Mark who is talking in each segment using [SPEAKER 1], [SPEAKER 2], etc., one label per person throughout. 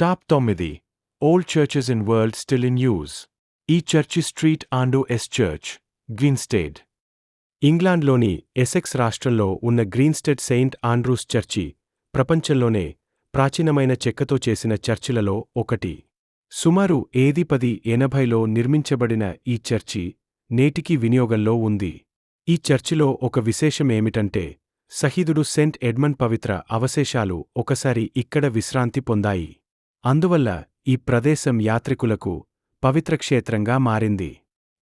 [SPEAKER 1] Top తొమ్మిది. Old churches in world still in use ఈ church saint Andrew's church. Greensted ఇంగ్లాండ్లోని Essex రాష్ట్రంలో ఉన్న గ్రీన్స్టెడ్ సెయింట్ ఆండ్రూస్ చర్చి ప్రపంచంలోనే ప్రాచీనమైన చెక్కతో చేసిన చర్చిలలో ఒకటి. సుమారు ఏది పది ఎనభైలో నిర్మించబడిన ఈ చర్చి నేటికీ వినియోగంలో ఉంది. ఈ చర్చిలో ఒక విశేషమేమిటంటే సహీదుడు సెంట్ ఎడ్మండ్ పవిత్ర అవశేషాలు ఒకసారి ఇక్కడ విశ్రాంతి పొందాయి. అందువల్ల ఈ ప్రదేశం యాత్రికులకు పవిత్ర క్షేత్రంగా మారింది.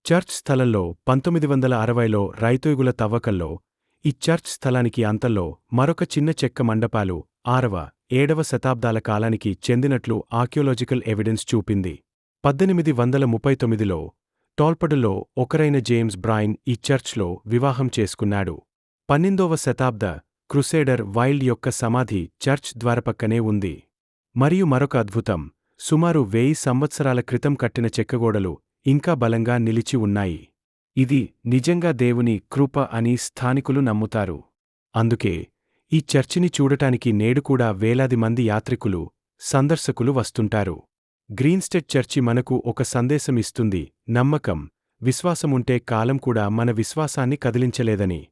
[SPEAKER 1] చర్చ్ స్థలంలో పంతొమ్మిది వందల అరవైలో రైతోగుల తవ్వకల్లో ఈ చర్చ్ స్థలానికి అంతల్లో మరొక చిన్న చెక్క మండపాలు ఆరవ ఏడవ శతాబ్దాల కాలానికి చెందినట్లు ఆర్కియోలాజికల్ ఎవిడెన్స్ చూపింది. పద్దెనిమిది వందల ముప్పై తొమ్మిదిలో టోల్పడులో ఒకరైన జేమ్స్ బ్రైన్ ఈ చర్చ్లో వివాహం చేసుకున్నాడు. పన్నెండవ శతాబ్ద క్రుసేడర్ వైల్డ్ యొక్క సమాధి చర్చ్ ద్వారపక్కనే ఉంది. మరియు మరొక అద్భుతం. సుమారు వెయ్యి సంవత్సరాల క్రితం కట్టిన చెక్కగోడలు ఇంకా బలంగా నిలిచి ఉన్నాయి. ఇది నిజంగా దేవుని కృప అని స్థానికులు నమ్ముతారు. అందుకే ఈ చర్చిని చూడటానికి నేడు కూడా వేలాది మంది యాత్రికులు సందర్శకులు వస్తుంటారు. గ్రీన్స్టెడ్ చర్చి మనకు ఒక సందేశమిస్తుంది నమ్మకం విశ్వాసముంటే కాలం కూడా మన విశ్వాసాన్ని కదిలించలేదని.